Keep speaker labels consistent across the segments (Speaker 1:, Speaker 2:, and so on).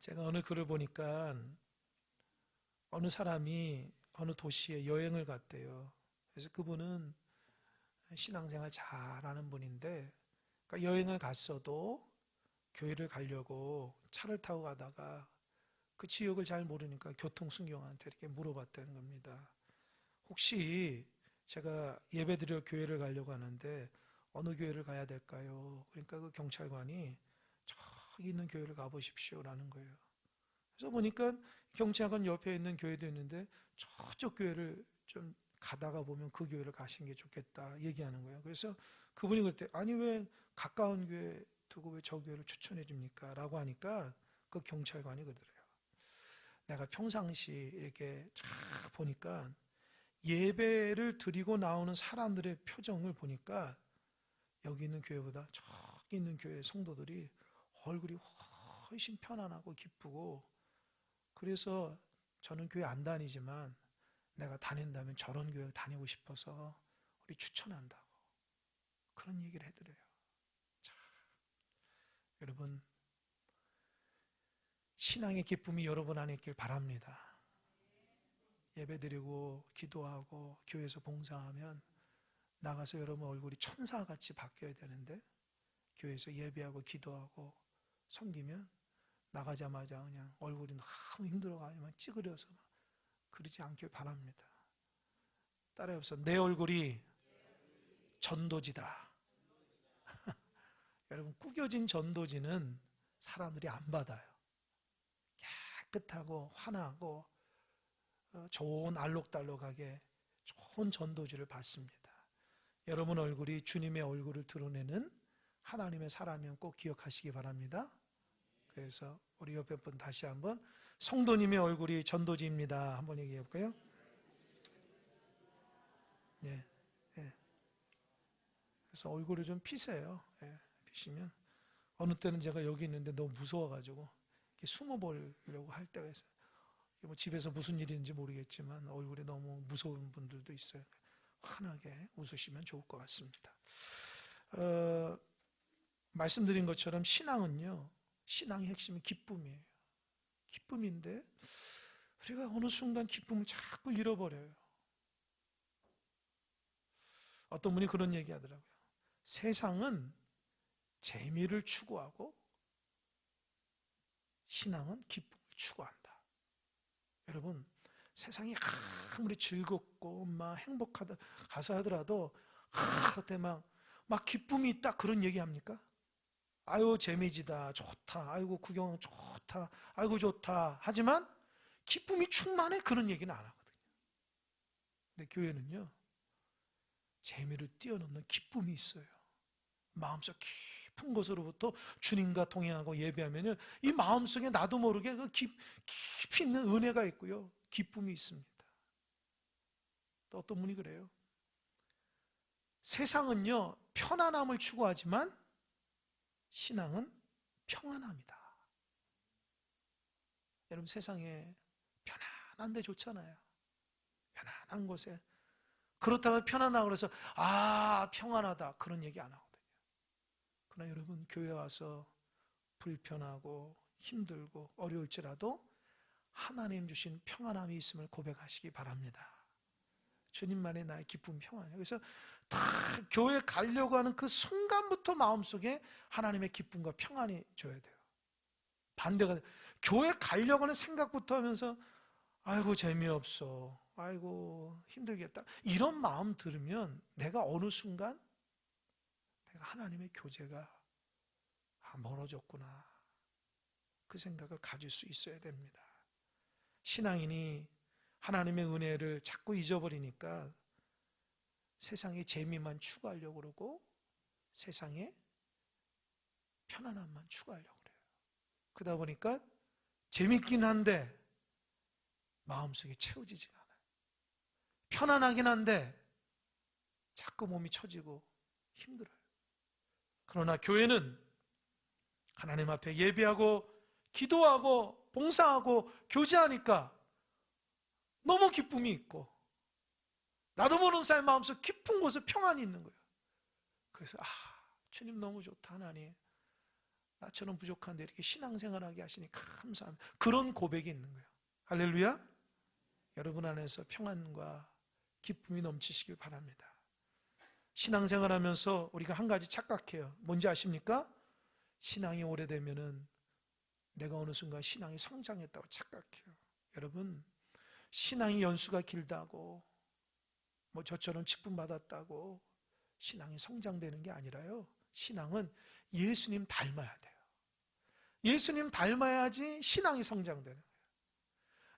Speaker 1: 제가 어느 글을 보니까 어느 사람이 어느 도시에 여행을 갔대요. 그래서 그분은 신앙생활 잘하는 분인데 그러니까 여행을 갔어도 교회를 가려고 차를 타고 가다가 그 지역을 잘 모르니까 교통순경한테 이렇게 물어봤다는 겁니다. 혹시 제가 예배드려 교회를 가려고 하는데 어느 교회를 가야 될까요? 그러니까 그 경찰관이 저기 있는 교회를 가보십시오라는 거예요. 그래서 보니까 경찰관 옆에 있는 교회도 있는데 저쪽 교회를 좀 가다가 보면 그 교회를 가시는 게 좋겠다 얘기하는 거예요. 그래서 그분이 그럴 때 아니 왜 가까운 교회 두고 왜 저 교회를 추천해 줍니까? 라고 하니까 그 경찰관이 그러더래요. 내가 평상시 이렇게 쫙 보니까 예배를 드리고 나오는 사람들의 표정을 보니까 여기 있는 교회보다 저기 있는 교회 성도들이 얼굴이 훨씬 편안하고 기쁘고 그래서 저는 교회 안 다니지만 내가 다닌다면 저런 교회 다니고 싶어서 우리 추천한다고 그런 얘기를 해드려요. 자, 여러분 신앙의 기쁨이 여러분 안에 있길 바랍니다. 예배드리고 기도하고 교회에서 봉사하면 나가서 여러분 얼굴이 천사같이 바뀌어야 되는데 교회에서 예배하고 기도하고 섬기면 나가자마자 그냥 얼굴이 너무 힘들어가지고 찌그려서 그러지 않길 바랍니다. 따라해서 내 얼굴이 전도지다. 여러분 구겨진 전도지는 사람들이 안 받아요. 깨끗하고 환하고 어, 좋은 알록달록하게 좋은 전도지를 받습니다. 여러분 얼굴이 주님의 얼굴을 드러내는 하나님의 사람이면 꼭 기억하시기 바랍니다. 그래서 우리 옆에 분 다시 한번 성도님의 얼굴이 전도지입니다. 한번 얘기해 볼까요? 네. 네. 그래서 얼굴을 좀 피세요. 네, 피시면 어느 때는 제가 여기 있는데 너무 무서워가지고 숨어 보려고 할 때가 있어요. 뭐 집에서 무슨 일인지 모르겠지만 얼굴이 너무 무서운 분들도 있어요. 환하게 웃으시면 좋을 것 같습니다. 어, 말씀드린 것처럼 신앙은요, 신앙의 핵심이 기쁨이에요. 기쁨인데, 우리가 어느 순간 기쁨을 자꾸 잃어버려요. 어떤 분이 그런 얘기 하더라고요. 세상은 재미를 추구하고, 신앙은 기쁨을 추구한다. 여러분, 세상이 아무리 즐겁고 막 행복하다 가서 하더라도 아, 그때 막, 막 기쁨이 있다 그런 얘기 합니까? 아유 재미지다 좋다 아이고 구경 좋다 아이고 좋다 하지만 기쁨이 충만해 그런 얘기는 안 하거든요. 근데 교회는요 재미를 뛰어넘는 기쁨이 있어요. 마음속 깊은 곳으로부터 주님과 동행하고 예배하면이 마음속에 나도 모르게 그 깊, 깊이 있는 은혜가 있고요. 기쁨이 있습니다. 또 어떤 분이 그래요. 세상은요, 편안함을 추구하지만 신앙은 평안합니다. 여러분 세상에 편안한 데 좋잖아요. 편안한 곳에. 그렇다고 편안하고 그래서 아, 평안하다. 그런 얘기 안 하거든요. 그러나 여러분 교회 와서 불편하고 힘들고 어려울지라도 하나님 주신 평안함이 있음을 고백하시기 바랍니다. 주님만의 나의 기쁨 평안이에요. 그래서 다 교회 가려고 하는 그 순간부터 마음속에 하나님의 기쁨과 평안이 줘야 돼요. 반대가 교회 가려고 하는 생각부터 하면서 아이고 재미없어. 아이고 힘들겠다. 이런 마음 들으면 내가 어느 순간 내가 하나님의 교제가 아, 멀어졌구나. 그 생각을 가질 수 있어야 됩니다. 신앙인이 하나님의 은혜를 자꾸 잊어버리니까 세상의 재미만 추구하려고 그러고 세상에 편안함만 추구하려고 그래요. 그러다 보니까 재밌긴 한데 마음속에 채워지지가 않아요. 편안하긴 한데 자꾸 몸이 처지고 힘들어요. 그러나 교회는 하나님 앞에 예배하고 기도하고 봉사하고 교제하니까 너무 기쁨이 있고 나도 모르는 사람 마음속 깊은 곳에 평안이 있는 거예요. 그래서 아 주님 너무 좋다 하나님 나처럼 부족한데 이렇게 신앙생활하게 하시니 감사합니다. 그런 고백이 있는 거예요. 할렐루야. 여러분 안에서 평안과 기쁨이 넘치시길 바랍니다. 신앙생활하면서 우리가 한 가지 착각해요. 뭔지 아십니까? 신앙이 오래되면은 내가 어느 순간 신앙이 성장했다고 착각해요. 여러분, 신앙이 연수가 길다고 뭐 저처럼 직분 받았다고 신앙이 성장되는 게 아니라요. 신앙은 예수님 닮아야 돼요. 예수님 닮아야지 신앙이 성장되는 거예요.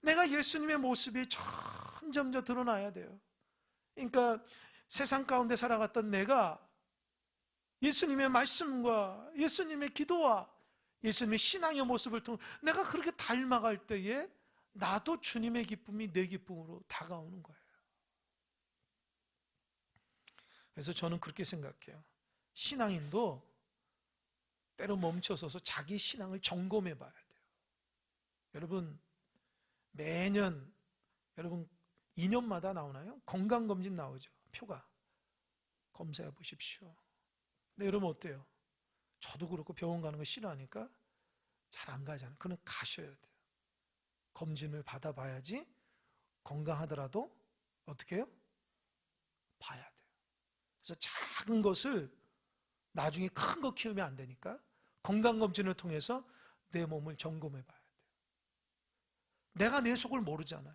Speaker 1: 내가 예수님의 모습이 점점 더 드러나야 돼요. 그러니까 세상 가운데 살아갔던 내가 예수님의 말씀과 예수님의 기도와 예수님의 신앙의 모습을 통해 내가 그렇게 닮아갈 때에 나도 주님의 기쁨이 내 기쁨으로 다가오는 거예요. 그래서 저는 그렇게 생각해요. 신앙인도 때로 멈춰서서 자기 신앙을 점검해 봐야 돼요. 여러분, 매년, 여러분, 2년마다 나오나요? 건강검진 나오죠. 표가. 검사해 보십시오. 근데 여러분 어때요? 저도 그렇고 병원 가는 거 싫어하니까 잘 안 가잖아요. 그는 가셔야 돼요. 검진을 받아봐야지 건강하더라도 어떻게 해요? 봐야. 그래서 작은 것을 나중에 큰 거 키우면 안 되니까 건강검진을 통해서 내 몸을 점검해 봐야 돼요. 내가 내 속을 모르잖아요.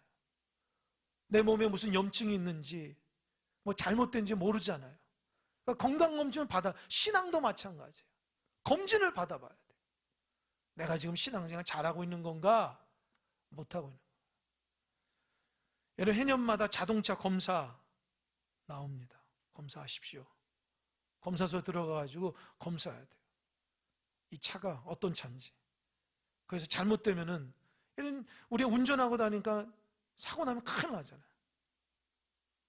Speaker 1: 내 몸에 무슨 염증이 있는지, 뭐 잘못된지 모르잖아요. 그러니까 건강검진을 받아, 신앙도 마찬가지예요. 검진을 받아봐야 돼요. 내가 지금 신앙생활 잘하고 있는 건가? 못하고 있는 건가? 여러분, 해년마다 자동차 검사 나옵니다. 검사하십시오. 검사소 들어가가지고 검사해야 돼요. 이 차가 어떤 차인지. 그래서 잘못되면은, 이런, 우리가 운전하고 다니까 사고 나면 큰일 나잖아요.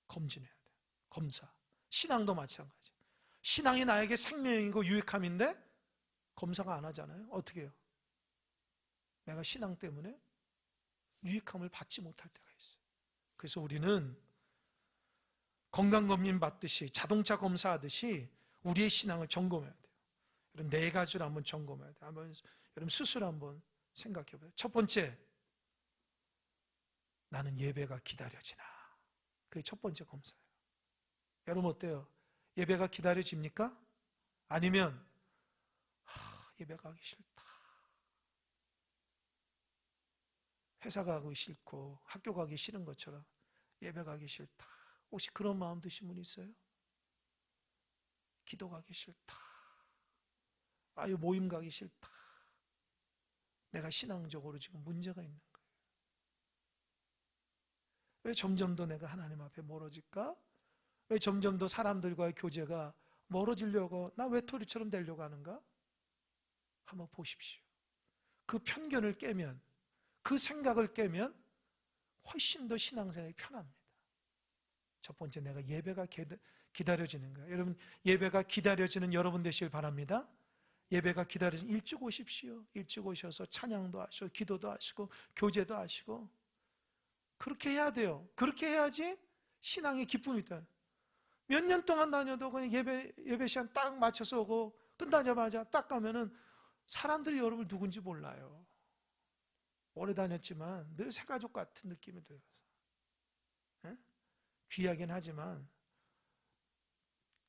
Speaker 1: 검진해야 돼요. 검사. 신앙도 마찬가지. 신앙이 나에게 생명이고 유익함인데 검사가 안 하잖아요. 어떻게 해요? 내가 신앙 때문에 유익함을 받지 못할 때가 있어요. 그래서 우리는 건강검진 받듯이 자동차 검사하듯이 우리의 신앙을 점검해야 돼요. 이런 네 가지를 한번 점검해야 돼요. 한번 여러분 스스로 한번 생각해 봐요. 첫 번째, 나는 예배가 기다려지나. 그게 첫 번째 검사예요. 여러분 어때요? 예배가 기다려집니까? 아니면 하, 예배 가기 싫다. 회사 가기 싫고 학교 가기 싫은 것처럼 예배 가기 싫다. 혹시 그런 마음 드신 분 있어요? 기도 가기 싫다. 아유 모임 가기 싫다. 내가 신앙적으로 지금 문제가 있는 거예요. 왜 점점 더 내가 하나님 앞에 멀어질까? 왜 점점 더 사람들과의 교제가 멀어지려고 나 외톨이처럼 되려고 하는가? 한번 보십시오. 그 편견을 깨면 그 생각을 깨면 훨씬 더 신앙생활이 편합니다. 첫 번째 내가 예배가 기다려지는 거예요. 여러분 예배가 기다려지는 여러분 되시길 바랍니다. 예배가 기다려지는 일찍 오십시오. 일찍 오셔서 찬양도 하시고 기도도 하시고 교제도 하시고 그렇게 해야 돼요. 그렇게 해야지 신앙의 기쁨이 있다. 몇 년 동안 다녀도 그냥 예배, 예배 시간 딱 맞춰서 오고 끝나자마자 딱 가면은 사람들이 여러분 누군지 몰라요. 오래 다녔지만 늘 새가족 같은 느낌이 들어서. 예? 귀하긴 하지만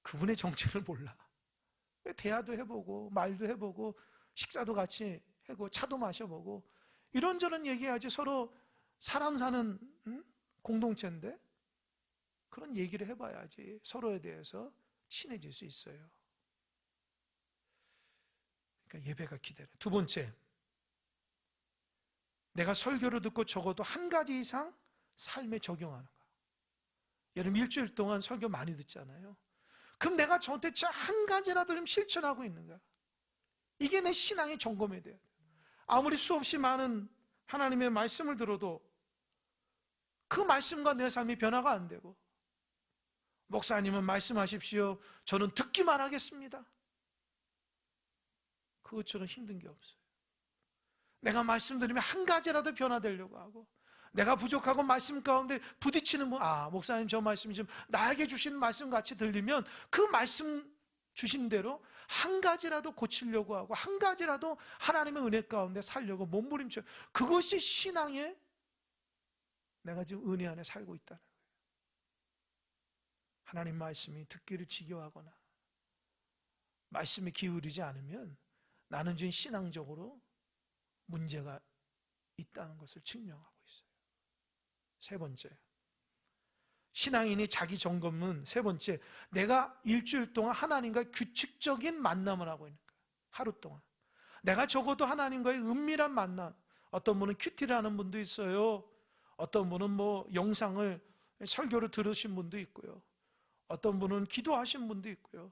Speaker 1: 그분의 정체를 몰라. 대화도 해보고 말도 해보고 식사도 같이 하고 차도 마셔보고 이런저런 얘기하지 서로 사람 사는 음? 공동체인데 그런 얘기를 해봐야지 서로에 대해서 친해질 수 있어요. 그러니까 예배가 기다려. 두 번째, 내가 설교를 듣고 적어도 한 가지 이상 삶에 적용하는 거. 여러분 일주일 동안 설교 많이 듣잖아요. 그럼 내가 도대체 한 가지라도 좀 실천하고 있는가? 이게 내 신앙의 점검이 돼요. 아무리 수없이 많은 하나님의 말씀을 들어도 그 말씀과 내 삶이 변화가 안 되고 목사님은 말씀하십시오. 저는 듣기만 하겠습니다. 그것처럼 힘든 게 없어요. 내가 말씀드리면 한 가지라도 변화되려고 하고 내가 부족하고 말씀 가운데 부딪히는 분, 아, 목사님 저 말씀이 좀 나에게 주신 말씀 같이 들리면 그 말씀 주신 대로 한 가지라도 고치려고 하고 한 가지라도 하나님의 은혜 가운데 살려고 몸부림쳐 그것이 신앙의 내가 지금 은혜 안에 살고 있다는 거예요. 하나님 말씀이 듣기를 지겨워하거나 말씀에 기울이지 않으면 나는 지금 신앙적으로 문제가 있다는 것을 증명하고. 세 번째. 신앙인이 자기 점검은 세 번째, 내가 일주일 동안 하나님과 규칙적인 만남을 하고 있는 거예요. 하루 동안. 내가 적어도 하나님과의 은밀한 만남. 어떤 분은 큐티를 하는 분도 있어요. 어떤 분은 뭐 영상을 설교를 들으신 분도 있고요. 어떤 분은 기도하신 분도 있고요.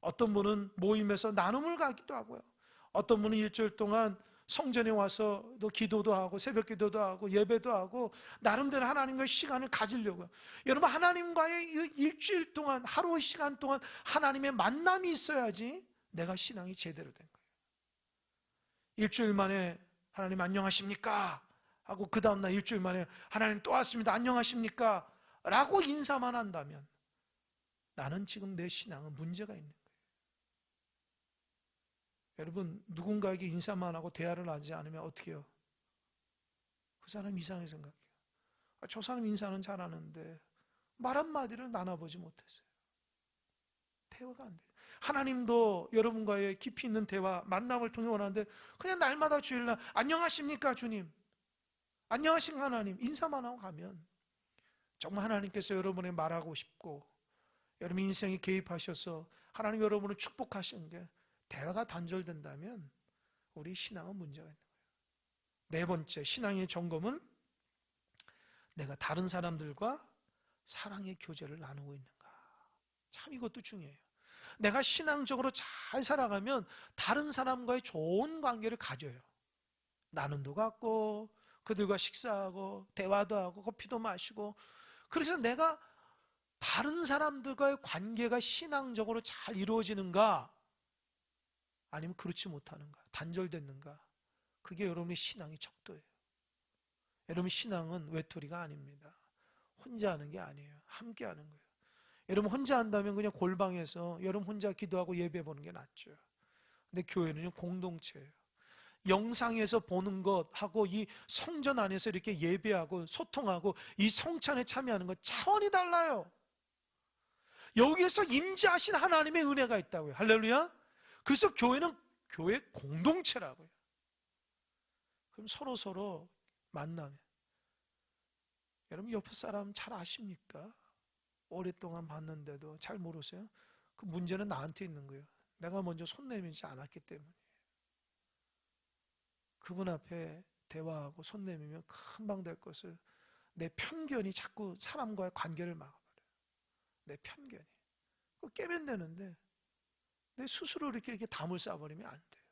Speaker 1: 어떤 분은 모임에서 나눔을 가기도 하고요. 어떤 분은 일주일 동안 성전에 와서 또 기도도 하고 새벽 기도도 하고 예배도 하고 나름대로 하나님과의 시간을 가지려고요. 여러분 하나님과의 일주일 동안 하루 시간 동안 하나님의 만남이 있어야지 내가 신앙이 제대로 된 거예요. 일주일 만에 하나님 안녕하십니까? 하고 그 다음 날 일주일 만에 하나님 또 왔습니다. 안녕하십니까? 라고 인사만 한다면 나는 지금 내 신앙은 문제가 있는 거예요. 여러분 누군가에게 인사만 하고 대화를 하지 않으면 어떻게 해요? 그 사람 이상하게 생각해요. 아, 저 사람 인사는 잘하는데 말 한마디를 나눠보지 못했어요. 대화가 안 돼요. 하나님도 여러분과의 깊이 있는 대화, 만남을 통해 원하는데 그냥 날마다 주일날 안녕하십니까 주님? 안녕하십니까 하나님? 인사만 하고 가면 정말 하나님께서 여러분의 말하고 싶고 여러분 인생에 개입하셔서 하나님 여러분을 축복하시는 게 대화가 단절된다면 우리 신앙은 문제가 있는 거예요. 네 번째, 신앙의 점검은 내가 다른 사람들과 사랑의 교제를 나누고 있는가. 참 이것도 중요해요. 내가 신앙적으로 잘 살아가면 다른 사람과의 좋은 관계를 가져요. 나눔도 갖고, 그들과 식사하고, 대화도 하고, 커피도 마시고. 그래서 내가 다른 사람들과의 관계가 신앙적으로 잘 이루어지는가? 아니면 그렇지 못하는가? 단절됐는가? 그게 여러분의 신앙의 척도예요. 여러분 신앙은 외톨이가 아닙니다. 혼자 하는 게 아니에요. 함께 하는 거예요. 여러분 혼자 한다면 그냥 골방에서 여러분 혼자 기도하고 예배 보는 게 낫죠. 근데 교회는 공동체예요. 영상에서 보는 것하고 이 성전 안에서 이렇게 예배하고 소통하고 이 성찬에 참여하는 것 차원이 달라요. 여기에서 임재하신 하나님의 은혜가 있다고요. 할렐루야. 그래서 교회는 교회 공동체라고요. 그럼 서로 서로 만나면 여러분 옆에 사람 잘 아십니까? 오랫동안 봤는데도 잘 모르세요? 그 문제는 나한테 있는 거예요. 내가 먼저 손 내밀지 않았기 때문에. 그분 앞에 대화하고 손 내밀면 금방 될 것을 내 편견이 자꾸 사람과의 관계를 막아버려요. 내 편견이. 그 깨면 되는데 내 스스로 이렇게, 이렇게 담을 쌓아버리면 안 돼요.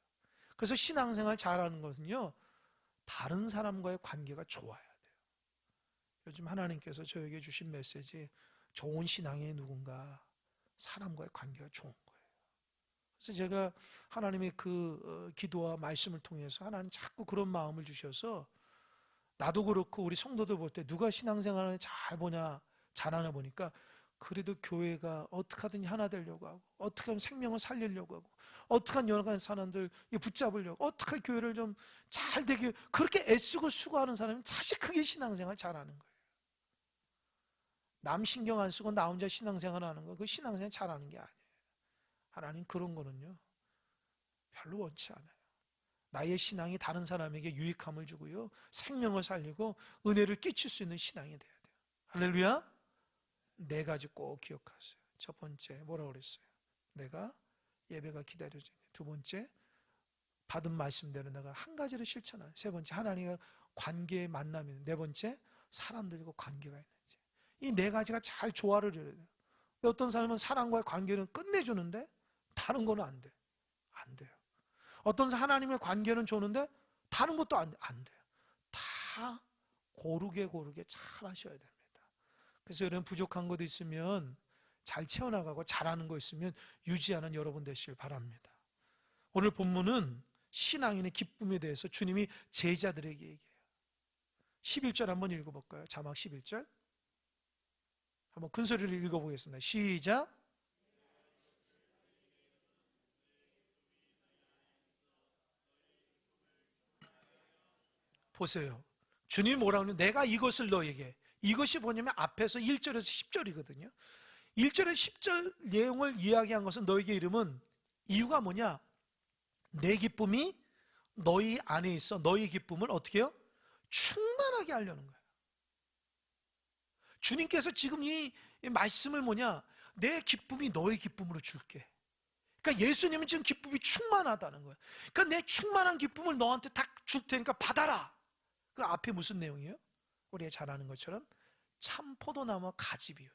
Speaker 1: 그래서 신앙생활 잘하는 것은요, 다른 사람과의 관계가 좋아야 돼요. 요즘 하나님께서 저에게 주신 메시지, 좋은 신앙이 누군가 사람과의 관계가 좋은 거예요. 그래서 제가 하나님의 그 어, 기도와 말씀을 통해서 하나님 자꾸 그런 마음을 주셔서 나도 그렇고 우리 성도들 볼 때 누가 신앙생활을 잘 보냐, 잘하나 보니까 그래도 교회가 어떻게 하든지 하나 되려고 하고 어떻게 하면 생명을 살리려고 하고 어떻게 하면 가지 사람들 붙잡으려고 어떻게 교회를 좀 잘 되게 그렇게 애쓰고 수고하는 사람이 사실 크게 신앙생활 잘하는 거예요. 남 신경 안 쓰고 나 혼자 신앙생활 하는 거 그 신앙생활 잘하는 게 아니에요. 하나님 그런 거는요 별로 원치 않아요. 나의 신앙이 다른 사람에게 유익함을 주고요 생명을 살리고 은혜를 끼칠 수 있는 신앙이 돼야 돼요. 할렐루야. 네 가지 꼭 기억하세요. 첫 번째 뭐라고 그랬어요? 내가 예배가 기다려지네. 두 번째 받은 말씀대로 내가 한 가지를 실천한. 세 번째 하나님과 관계의 만남이. 네 번째 사람들과 관계가 있는지. 이 네 가지가 잘 조화를 이뤄야 돼요. 어떤 사람은 사람과의 관계는 끝내주는데 다른 거는 안 돼. 안 돼요. 어떤 하나님의 관계는 좋은데 다른 것도 안, 안 돼요. 다 고르게 고르게 잘 하셔야 돼요. 그래서 여러분 부족한 것 있으면 잘 채워나가고 잘하는 거 있으면 유지하는 여러분 되시길 바랍니다. 오늘 본문은 신앙인의 기쁨에 대해서 주님이 제자들에게 얘기해요. 11절 한번 읽어볼까요? 자막 11절. 한번 큰 소리를 읽어보겠습니다. 시작. 보세요. 주님이 뭐라고 하면 내가 이것을 너에게 이것이 뭐냐면 앞에서 1절에서 10절이거든요. 1절에서 10절 내용을 이야기한 것은 너에게 이름은 이유가 뭐냐? 내 기쁨이 너희 안에 있어 너희 기쁨을 어떻게 해요? 충만하게 하려는 거예요. 주님께서 지금 이, 이 말씀을 뭐냐? 내 기쁨이 너의 기쁨으로 줄게. 그러니까 예수님은 지금 기쁨이 충만하다는 거예요. 그러니까 내 충만한 기쁨을 너한테 딱줄 테니까 받아라. 그 앞에 무슨 내용이에요? 잘 아는 것처럼 참 포도나무 가지 비유예요.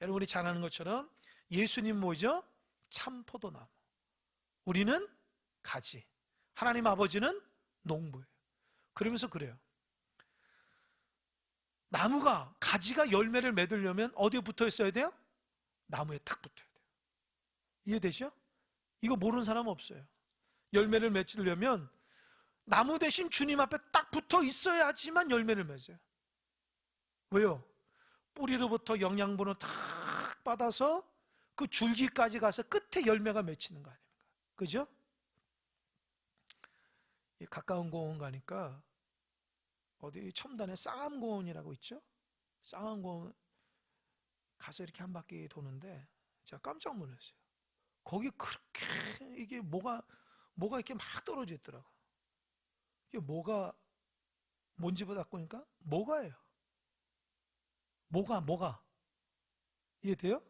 Speaker 1: 여러분 우리 잘 아는 것처럼 예수님 뭐죠? 참 포도나무. 우리는 가지. 하나님 아버지는 농부예요. 그러면서 그래요. 나무가 가지가 열매를 맺으려면 어디에 붙어 있어야 돼요? 나무에 딱 붙어야 돼요. 이해되죠? 이거 모르는 사람 없어요. 열매를 맺으려면 나무 대신 주님 앞에 딱 붙어 있어야지만 열매를 맺어요. 왜요? 뿌리로부터 영양분을 탁 받아서 그 줄기까지 가서 끝에 열매가 맺히는 거 아닙니까? 그죠? 가까운 공원 가니까 어디 첨단에 쌍암공원이라고 있죠? 쌍암공원 가서 이렇게 한 바퀴 도는데 제가 깜짝 놀랐어요. 거기 그렇게 이게 뭐가 뭐가 이렇게 막 떨어져 있더라고. 이게 뭐가 뭔지 보다 보니까 뭐가예요. 뭐가 뭐가 이해돼요?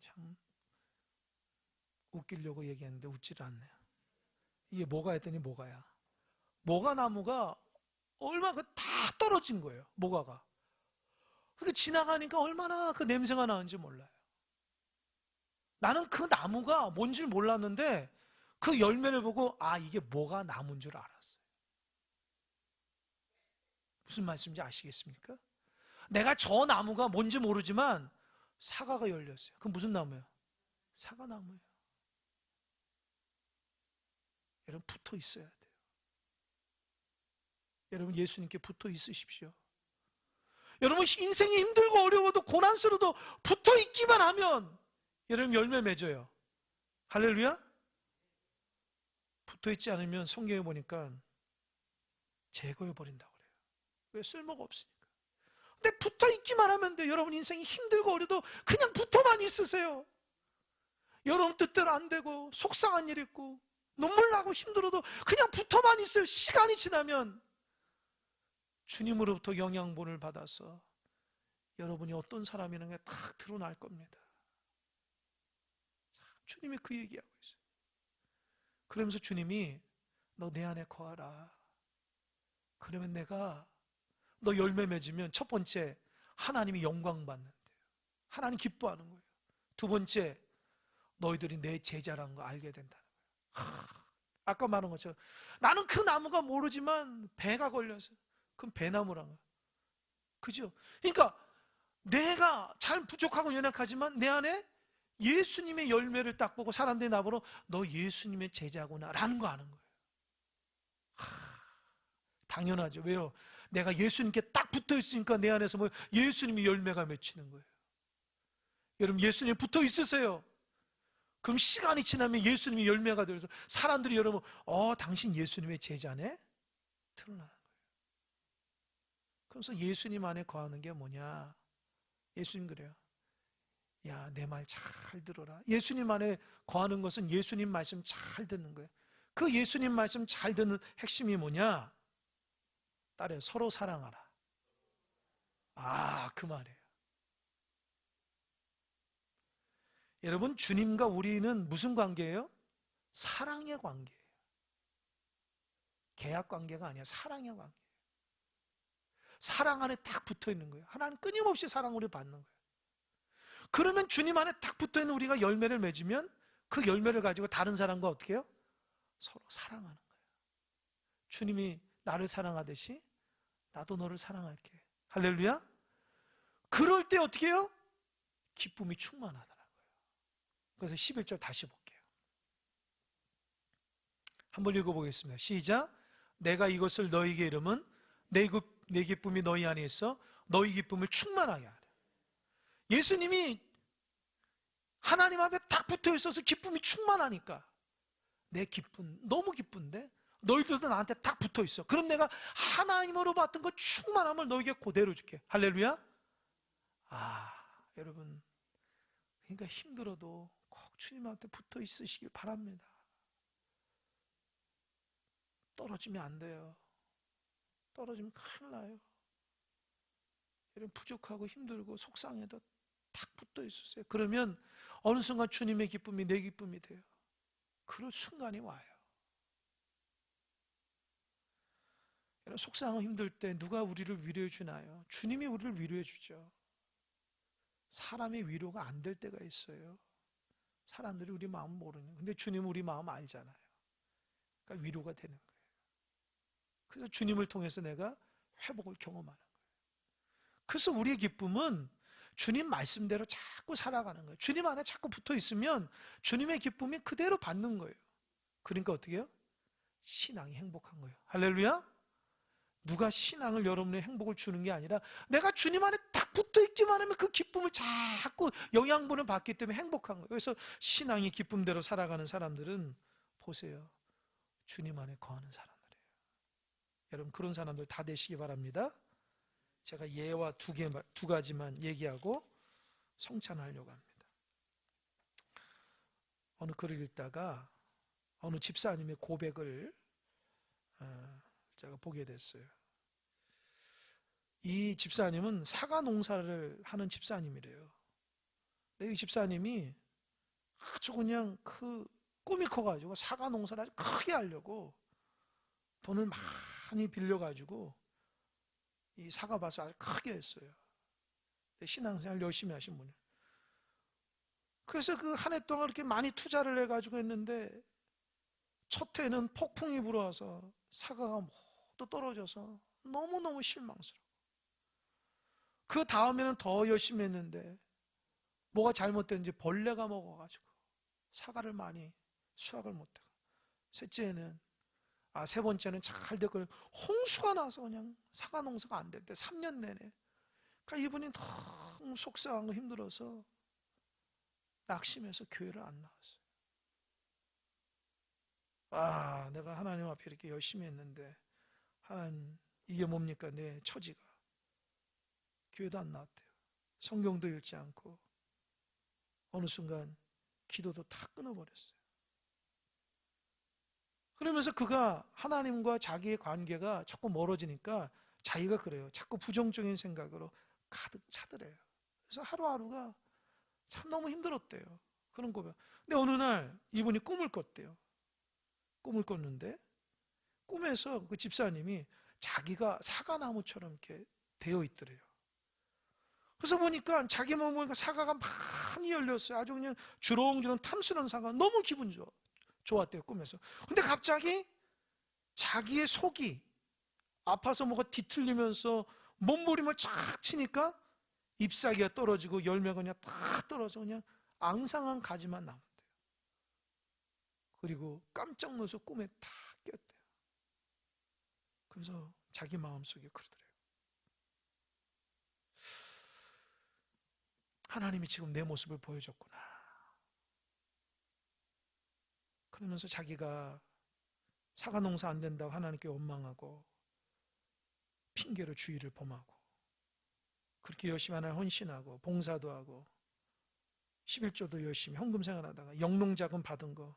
Speaker 1: 참 웃기려고 얘기했는데 웃질 않네요. 이게 뭐가 했더니 뭐가야. 뭐가 나무가 얼마 그다 떨어진 거예요. 뭐가가. 근데 지나가니까 얼마나 그 냄새가 나는지 몰라요. 나는 그 나무가 뭔지 몰랐는데 그 열매를 보고 아 이게 뭐가 나무인 줄 알았어요. 무슨 말씀인지 아시겠습니까? 내가 저 나무가 뭔지 모르지만 사과가 열렸어요. 그럼 무슨 나무예요? 사과 나무예요. 여러분 붙어 있어야 돼요. 여러분 예수님께 붙어 있으십시오. 여러분 인생이 힘들고 어려워도 고난스러워도 붙어 있기만 하면 여러분 열매 맺어요. 할렐루야? 붙어 있지 않으면 성경에 보니까 제거해 버린다고 그래요. 왜 쓸모가 없으니까. 근데 붙어 있기만 하면 돼. 여러분 인생이 힘들고 어려도 그냥 붙어만 있으세요. 여러분 뜻대로 안 되고 속상한 일 있고 눈물 나고 힘들어도 그냥 붙어만 있어요. 시간이 지나면 주님으로부터 영양분을 받아서 여러분이 어떤 사람이라는 게 딱 드러날 겁니다. 주님이 그 얘기하고 있어요. 그러면서 주님이 너 내 안에 거하라. 그러면 내가 너 열매 맺으면 첫 번째 하나님이 영광 받는데요. 하나님 기뻐하는 거예요. 두 번째 너희들이 내 제자라는 거 알게 된다는 거예요. 하, 아까 말한 것처럼 나는 그 나무가 모르지만 배가 걸려서 그럼 배나무란 거예요. 그죠? 그러니까 내가 잘 부족하고 연약하지만 내 안에 예수님의 열매를 딱 보고 사람들이 나보러 너 예수님의 제자구나 라는 거 아는 거예요. 하, 당연하죠. 왜요? 내가 예수님께 딱 붙어 있으니까 내 안에서 뭐 예수님의 열매가 맺히는 거예요. 여러분 예수님 붙어 있으세요. 그럼 시간이 지나면 예수님이 열매가 되어서 사람들이 여러분 어 당신 예수님의 제자네? 드러나는 거예요. 그래서 예수님 안에 거하는 게 뭐냐? 예수님 그래요. 야, 내 말 잘 들어라. 예수님 안에 거하는 것은 예수님 말씀 잘 듣는 거예요. 그 예수님 말씀 잘 듣는 핵심이 뭐냐? 딸에 서로 사랑하라. 아, 그 말이에요. 여러분, 주님과 우리는 무슨 관계예요? 사랑의 관계예요. 계약 관계가 아니야. 사랑의 관계예요. 사랑 안에 딱 붙어 있는 거예요. 하나님 끊임없이 사랑 우리 받는 거예요. 그러면 주님 안에 딱 붙어 있는 우리가 열매를 맺으면 그 열매를 가지고 다른 사람과 어떻게 해요? 서로 사랑하는 거예요. 주님이 나를 사랑하듯이 나도 너를 사랑할게. 할렐루야? 그럴 때 어떻게 해요? 기쁨이 충만하더라고요. 그래서 11절 다시 볼게요. 한번 읽어보겠습니다. 시작. 내가 이것을 너에게 이름은 내, 내 기쁨이 너희 안에 있어 너희 기쁨을 충만하게 하라. 예수님이 하나님 앞에 딱 붙어 있어서 기쁨이 충만하니까 내 기쁨 너무 기쁜데 너희들도 나한테 딱 붙어 있어. 그럼 내가 하나님으로 받던 그 충만함을 너에게 그대로 줄게. 할렐루야. 아, 여러분. 그러니까 힘들어도 꼭 주님한테 붙어 있으시길 바랍니다. 떨어지면 안 돼요. 떨어지면 큰일 나요. 여러분 부족하고 힘들고 속상해도 탁 붙어 있으세요. 그러면 어느 순간 주님의 기쁨이 내 기쁨이 돼요. 그럴 순간이 와요. 속상하고 힘들 때 누가 우리를 위로해 주나요? 주님이 우리를 위로해 주죠. 사람의 위로가 안 될 때가 있어요. 사람들이 우리 마음 모르는. 근데 주님은 우리 마음 알잖아요. 그러니까 위로가 되는 거예요. 그래서 주님을 통해서 내가 회복을 경험하는 거예요. 그래서 우리의 기쁨은 주님 말씀대로 자꾸 살아가는 거예요. 주님 안에 자꾸 붙어 있으면 주님의 기쁨이 그대로 받는 거예요. 그러니까 어떻게 해요? 신앙이 행복한 거예요. 할렐루야? 누가 신앙을 여러분의 행복을 주는 게 아니라 내가 주님 안에 딱 붙어 있기만 하면 그 기쁨을 자꾸 영양분을 받기 때문에 행복한 거예요. 그래서 신앙이 기쁨대로 살아가는 사람들은 보세요. 주님 안에 거하는 사람들이에요. 여러분 그런 사람들 다 되시기 바랍니다. 제가 예와 두, 개, 두 가지만 얘기하고 성찬하려고 합니다. 어느 글을 읽다가 어느 집사님의 고백을 어, 제가 보게 됐어요. 이 집사님은 사과 농사를 하는 집사님이래요. 이 집사님이 아주 그냥 그 꿈이 커가지고 사과 농사를 아주 크게 하려고 돈을 많이 빌려가지고 이 사과밭을 아주 크게 했어요. 신앙생활 열심히 하신 분이. 그래서 그 한 해 동안 이렇게 많이 투자를 해가지고 했는데 첫 해는 폭풍이 불어와서 사과가 모두 떨어져서 너무너무 실망스러워. 그 다음에는 더 열심히 했는데 뭐가 잘못됐는지 벌레가 먹어가지고 사과를 많이 수확을 못하고 셋째는 아, 세 번째는 잘 됐고 홍수가 나서 그냥 사과 농사가 안 됐대. 3년 내내. 그러니까 이분이 너무 속상하고 힘들어서 낙심해서 교회를 안 나왔어요. 아, 내가 하나님 앞에 이렇게 열심히 했는데 하나님 이게 뭡니까 내 처지가 교회도 안 나왔대요. 성경도 읽지 않고 어느 순간 기도도 다 끊어버렸어요. 그러면서 그가 하나님과 자기의 관계가 자꾸 멀어지니까 자기가 그래요. 자꾸 부정적인 생각으로 가득 차더래요. 그래서 하루하루가 참 너무 힘들었대요. 그런 고백. 근데 어느 날 이분이 꿈을 꿨대요. 꿈을 꿨는데 꿈에서 그 집사님이 자기가 사과나무처럼 이렇게 되어 있더래요. 그래서 보니까 자기 몸을 보니까 사과가 많이 열렸어요. 아주 그냥 주렁주렁 탐스런 사과. 너무 기분 좋아. 좋았대요, 꿈에서. 근데 갑자기 자기의 속이 아파서 뭐가 뒤틀리면서 몸부림을 쫙 치니까 잎사귀가 떨어지고 열매가 그냥 다 떨어져 그냥 앙상한 가지만 남았대요. 그리고 깜짝 놀라서 꿈에 다 꼈대요. 그래서 자기 마음속에 그러더래요. 하나님이 지금 내 모습을 보여줬구나. 그러면서 자기가 사과 농사 안 된다고 하나님께 원망하고 핑계로 주의를 범하고 그렇게 열심히 하나 헌신하고 봉사도 하고 11조도 열심히 헌금 생활하다가 영농자금 받은 거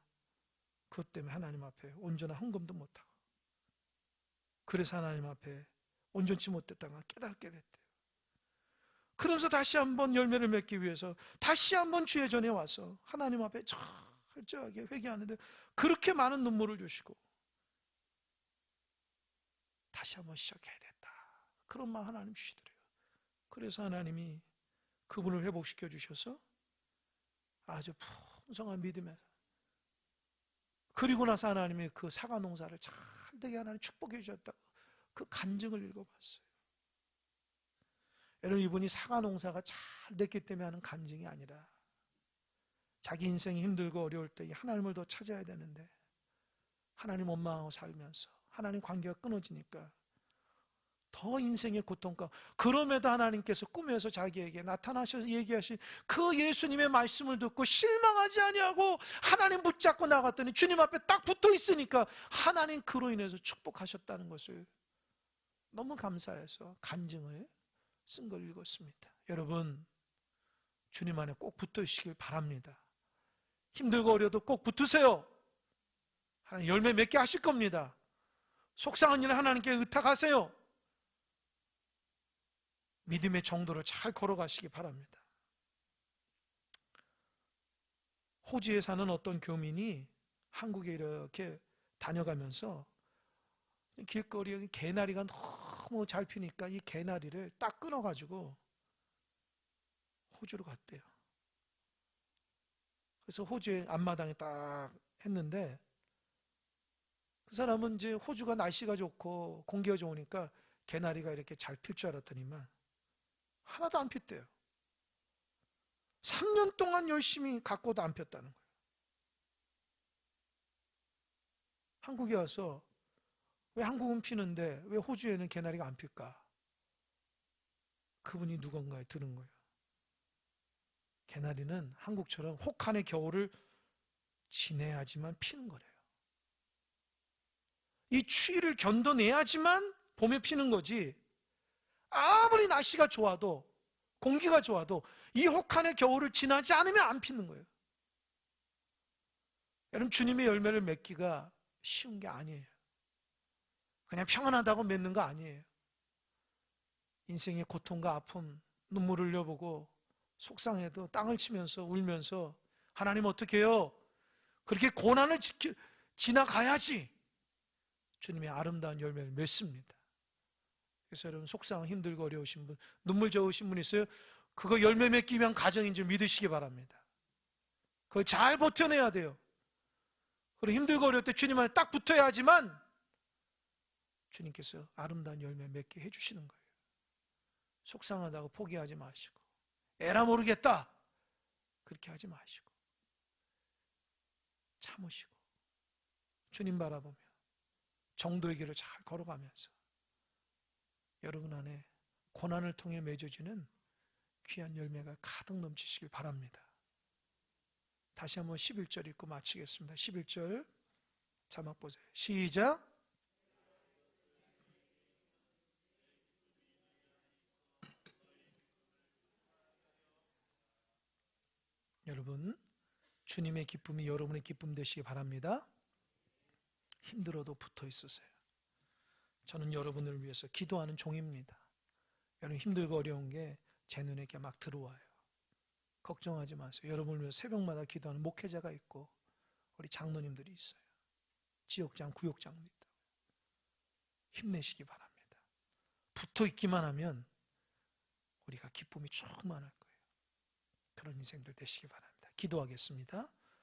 Speaker 1: 그것 때문에 하나님 앞에 온전한 헌금도 못하고 그래서 하나님 앞에 온전치 못했다가 깨닫게 됐대요. 그러면서 다시 한번 열매를 맺기 위해서 다시 한번 주의 전에 와서 하나님 앞에 철저하게 회개하는데 그렇게 많은 눈물을 주시고 다시 한번 시작해야 됐다. 그런 마음 하나님 주시더래요. 그래서 하나님이 그분을 회복시켜 주셔서 아주 풍성한 믿음에서 그리고 나서 하나님이 그 사과 농사를 잘 되게 하나님 축복해 주셨다고 그 간증을 읽어봤어요. 여러분 이분이 사과 농사가 잘 됐기 때문에 하는 간증이 아니라 자기 인생이 힘들고 어려울 때 하나님을 더 찾아야 되는데 하나님 원망하고 살면서 하나님 관계가 끊어지니까 더 인생의 고통과 그럼에도 하나님께서 꿈에서 자기에게 나타나셔서 얘기하신 그 예수님의 말씀을 듣고 실망하지 아니하고 하나님 붙잡고 나갔더니 주님 앞에 딱 붙어 있으니까 하나님 그로 인해서 축복하셨다는 것을 너무 감사해서 간증을 쓴 걸 읽었습니다. 여러분 주님 안에 꼭 붙어 있시길 바랍니다. 힘들고 어려도 꼭 붙으세요. 하나님 열매 맺게 하실 겁니다. 속상한 일을 하나님께 의탁하세요. 믿음의 정도로 잘 걸어가시기 바랍니다. 호주에 사는 어떤 교민이 한국에 이렇게 다녀가면서 길거리에 개나리가 너무 잘 피니까 이 개나리를 딱 끊어가지고 호주로 갔대요. 그래서 호주의 앞마당에 딱 했는데 그 사람은 이제 호주가 날씨가 좋고 공기가 좋으니까 개나리가 이렇게 잘 필 줄 알았더니만 하나도 안 폈대요. 3년 동안 열심히 갖고도 안 폈다는 거예요. 한국에 와서 왜 한국은 피는데 왜 호주에는 개나리가 안 필까? 그분이 누군가에 들은 거예요. 개나리는 한국처럼 혹한의 겨울을 지내야지만 피는 거래요. 이 추위를 견뎌내야지만 봄에 피는 거지. 아무리 날씨가 좋아도 공기가 좋아도 이 혹한의 겨울을 지나지 않으면 안 피는 거예요. 여러분 주님의 열매를 맺기가 쉬운 게 아니에요. 그냥 평안하다고 맺는 거 아니에요. 인생의 고통과 아픔, 눈물을 흘려보고 속상해도 땅을 치면서 울면서 하나님 어떻게 해요? 그렇게 고난을 지켜, 지나가야지 주님의 아름다운 열매를 맺습니다. 그래서 여러분 속상 힘들고 어려우신 분, 눈물 저으신 분 있어요? 그거 열매 맺기 위한 가정인 줄 믿으시기 바랍니다. 그걸 잘 버텨내야 돼요. 그리고 힘들고 어려울 때 주님 안에 딱 붙어야 하지만 주님께서 아름다운 열매 맺게 해주시는 거예요. 속상하다고 포기하지 마시고 에라 모르겠다 그렇게 하지 마시고 참으시고 주님 바라보며 정도의 길을 잘 걸어가면서 여러분 안에 고난을 통해 맺어지는 귀한 열매가 가득 넘치시길 바랍니다. 다시 한번 11절 읽고 마치겠습니다. 11절 자막 보세요. 시작. 여러분, 주님의 기쁨이 여러분의 기쁨 되시기 바랍니다. 힘들어도 붙어 있으세요. 저는 여러분을 위해서 기도하는 종입니다. 여러분 힘들고 어려운 게 제 눈에 막 들어와요. 걱정하지 마세요. 여러분을 위해서 새벽마다 기도하는 목회자가 있고 우리 장로님들이 있어요. 지역장, 구역장도 있다. 힘내시기 바랍니다. 붙어 있기만 하면 우리가 기쁨이 충만할 거예요. 그런 인생들 되시기 바랍니다. 기도하겠습니다.